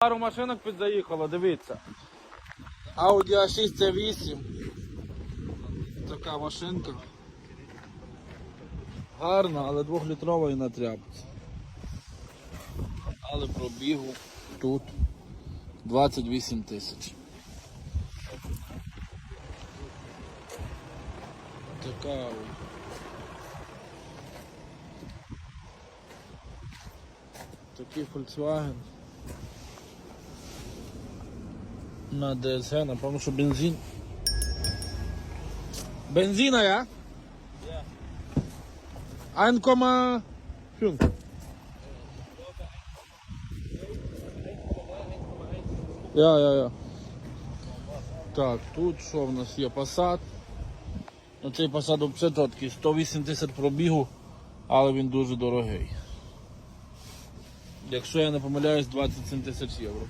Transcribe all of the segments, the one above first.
Пару машинок підзаїхало, дивіться. Audi A6 C8. Така машинка. Гарна, але двохлітрова і на тряпці. Але пробігу тут 28 тисяч. Така. Audi. Такий Volkswagen. На DSG, напевно, що бензин. Бензина, ja? Ja. 1,5. Ja, ja, ja. Так, тут що в нас є Passat. Ну, цей Passat чіткий, 108 пробігу, але він дуже дорогий. Якщо я не помиляюсь, 27 тисяч євро.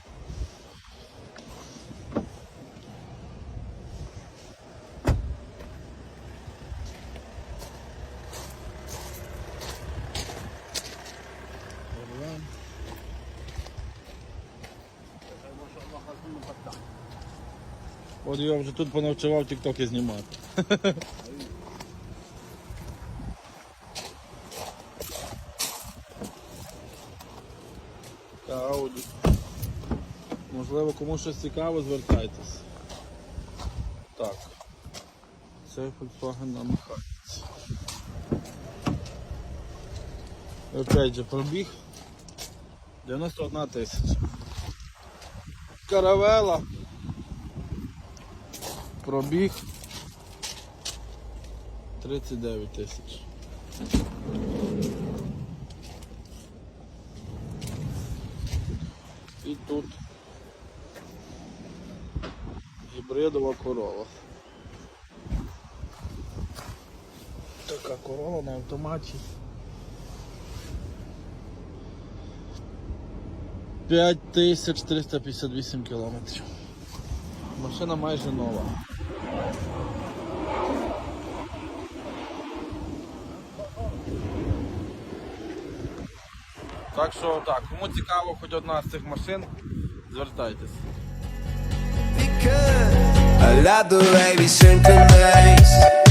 От я вже тут понавчував тіктоки знімати. Та Ауді. Можливо, комусь щось цікаво, звертайтесь. Так. Це Volkswagen на механіці. Опять же пробіг 91 тисяча. Каравела. Пробіг 39 тисяч. І тут гібридова корола. Така корола на автоматі. 5358 кілометрів. Машина майже нова. Так що так, кому цікаво хоч одна з цих машин, звертайтесь. I love the way we.